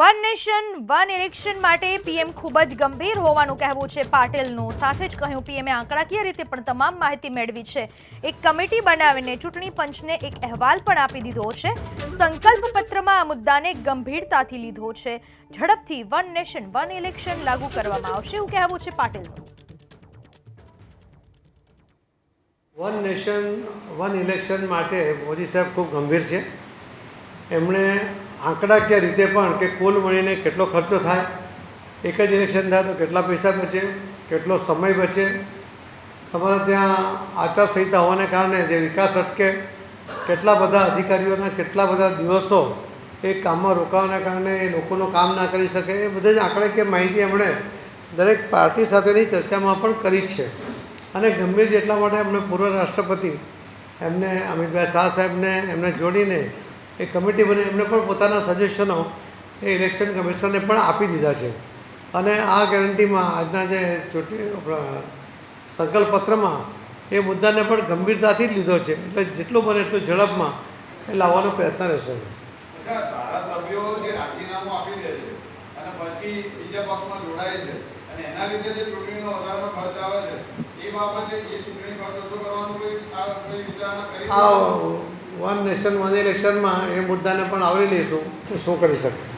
One nation, one election માટે PM ખૂબ જ ગંભીર હોવાનું કહેવું છે પાટીલનું. સાથે જ કહ્યું પીએમએ આંકડાકીય રીતે પણ તમામ માહિતી મેળવી છે. એક કમિટી બનાવીને ચૂંટણી પંચને એક અહેવાલ પણ આપી દીધો છે. સંકલ્પ પત્રમાં આ મુદ્દાને ગંભીરતાથી લીધો છે. ઝડપથી વન નેશન, વન ઇલેક્શન લાગુ કરવામાં આવશે એવું કહેવું છે પાટીલનું. વન નેશન, વન ઇલેક્શન માટે મોદી સાહેબ ખૂબ ગંભીર છે. એમણે આંકડાકીય રીતે પણ કે કુલ મળીને કેટલો ખર્ચો થાય, એક જ ઇલેક્શન થાય તો કેટલા પૈસા બચે, કેટલો સમય બચે, તમારા ત્યાં આચારસંહિતા હોવાને કારણે જે વિકાસ અટકે, કેટલા બધા અધિકારીઓના કેટલા બધા દિવસો એ કામમાં રોકાવાના કારણે એ લોકોનું કામ ના કરી શકે, એ બધા જ આંકડાકીય માહિતી એમણે દરેક પાર્ટી સાથેની ચર્ચામાં પણ કરી છે. અને ગંભીર જેટલા માટે એમણે પૂર્વ રાષ્ટ્રપતિ એમને અમિતભાઈ શાહ સાહેબને એમને જોડીને એ કમિટી બની એમણે પણ પોતાના સજેશનો એ ઇલેક્શન કમિશનરને પણ આપી દીધા છે. અને આ ગેરંટીમાં આજના જે ચૂંટણી આપણા સંકલ્પપત્રમાં એ મુદ્દાને પણ ગંભીરતાથી જ લીધો છે. એટલે જેટલું બને એટલું ઝડપમાં એ લાવવાનો પ્રયત્ન રહેશે. આ વન નેશન વન ઇલેક્શનમાં એ મુદ્દાને પણ આવરી લઈશું. તો શું કરી શકે